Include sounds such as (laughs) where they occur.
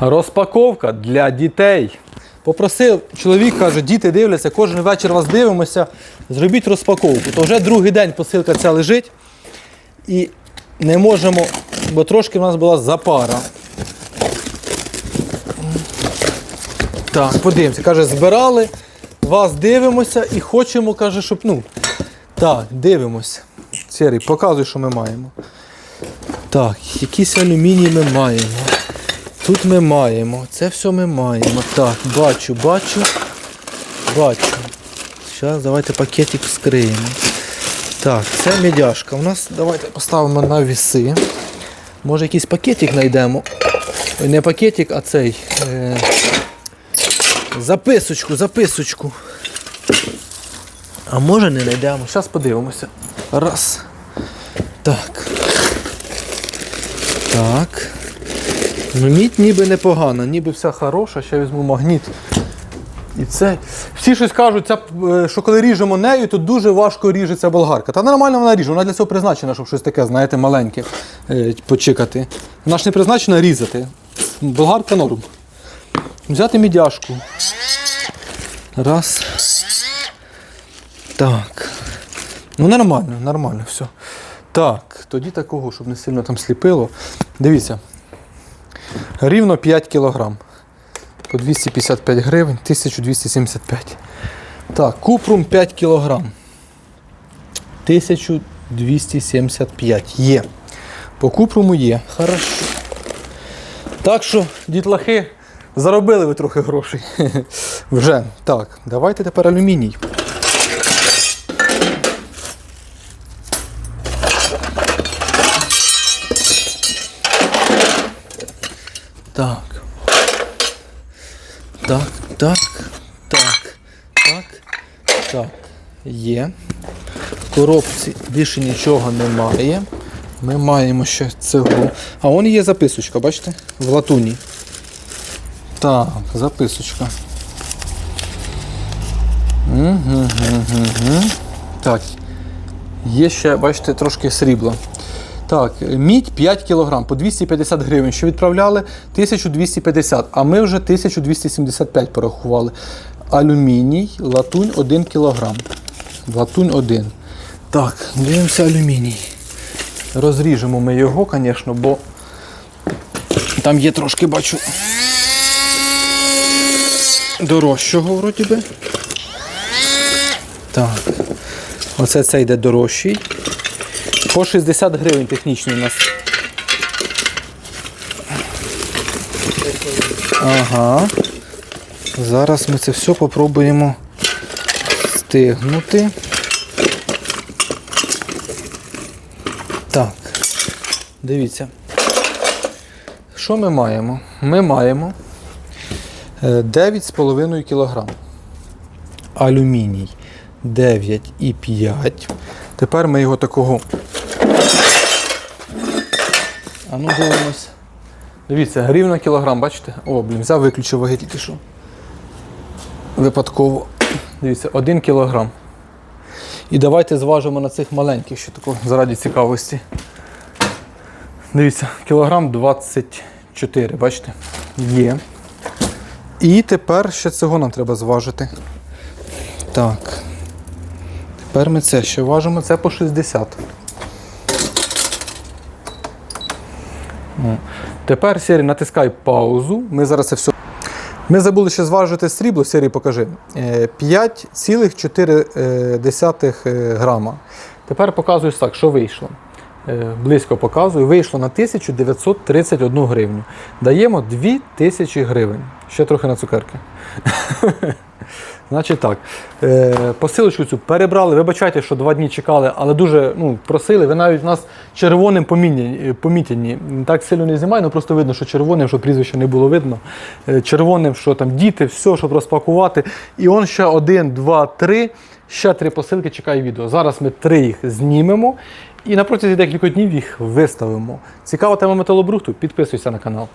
Розпаковка для дітей. Попросив чоловік, каже, діти дивляться, кожен вечір вас дивимося. Зробіть розпаковку. То вже другий день посилка ця лежить. І не можемо, бо трошки в нас була запара. Так, подивимося. Каже, збирали, вас дивимося і хочемо, каже, щоб. ну, Так, дивимося. Сірий, показуй, що ми маємо. Так, якийсь алюміній ми маємо. Тут ми маємо, це все ми маємо. Так, бачу, бачу, бачу. Зараз давайте пакетик вскриємо. Так, це медяшка. У нас давайте поставимо на віси. Може якийсь пакетик знайдемо. Не пакетик, а цей. Е... Записочку, записочку. А може не знайдемо. Зараз подивимося. Раз. Так. Так. Ну, мідь ніби непогана, ніби вся хороша, ще візьму магніт. І це. Всі щось кажуть, ця, е, що коли ріжемо нею, то дуже важко ріжеться болгарка. Та нормально вона ріже, вона для цього призначена, щоб щось таке, знаєте, маленьке е, почикати. Вона ж не призначена різати. Болгарка норм. Взяти мідяшку. Раз. Так. Ну нормально, нормально, все. Так, тоді такого, щоб не сильно там сліпило. Дивіться. Рівно 5 кілограм. По 255 гривень, 1275. Так, купрум 5 кілограм. 1275 є. По купруму є. Хорошо. Так що, дітлахи, заробили ви трохи грошей. (laughs) Вже. Так, давайте тепер алюміній. Так. Так, так, так, так, так. Є. В коробці більше нічого немає. Ми маємо ще цього. А вон є записочка, бачите? В латуні. Так, записочка. Угу, угу, угу. Так. Є ще, бачите, трошки срібла. Так, мідь 5 кг по 250 гривень. Що відправляли? 1250, а ми вже 1275 порахували. Алюміній, латунь 1 кг. Латунь 1. Так, дивимося алюміній. Розріжемо ми його, звісно, бо там є трошки, бачу, дорожчого вроді би. Так. Оце це йде дорожчий. По 60 гривень технічний у нас. Ага. Зараз ми це все попробуємо стигнути. Так, дивіться. Що ми маємо? Ми маємо е, 9,5 кг. Алюміній 9,5. Тепер ми його такого а ну дивимось. Дивіться, гривна кілограм, бачите? О, блін, взяв, виключив ваги тільки що. Випадково. Дивіться, один кілограм. І давайте зважимо на цих маленьких, ще тако, заради цікавості. Дивіться, кілограм 24, бачите? Є. І тепер ще цього нам треба зважити. Так. Тепер ми це ще важимо, це по 60. О. Тепер Сірі, натискай паузу. Ми зараз це все. Ми забули ще зважити срібло, Сірі, покажи. Е, 5,4 е, грама. Тепер показуєш так, що вийшло. Е, Близько показую. Вийшло на 1931 гривню. Даємо 2000 гривень. Ще трохи на цукерки. (laughs) Значить так, е, посилочку цю перебрали. Вибачайте, що два дні чекали, але дуже ну, просили. Ви навіть у нас червоним помітні. помітені. Так сильно не знімаю, але просто видно, що червоним, щоб прізвище не було видно. Е, червоним, що там діти, все, щоб розпакувати. І он ще один, два, три. Ще три посилки чекає відео. Зараз ми три їх знімемо і на протязі декількох днів їх виставимо. Цікава тема металобрухту? Підписуйся на канал.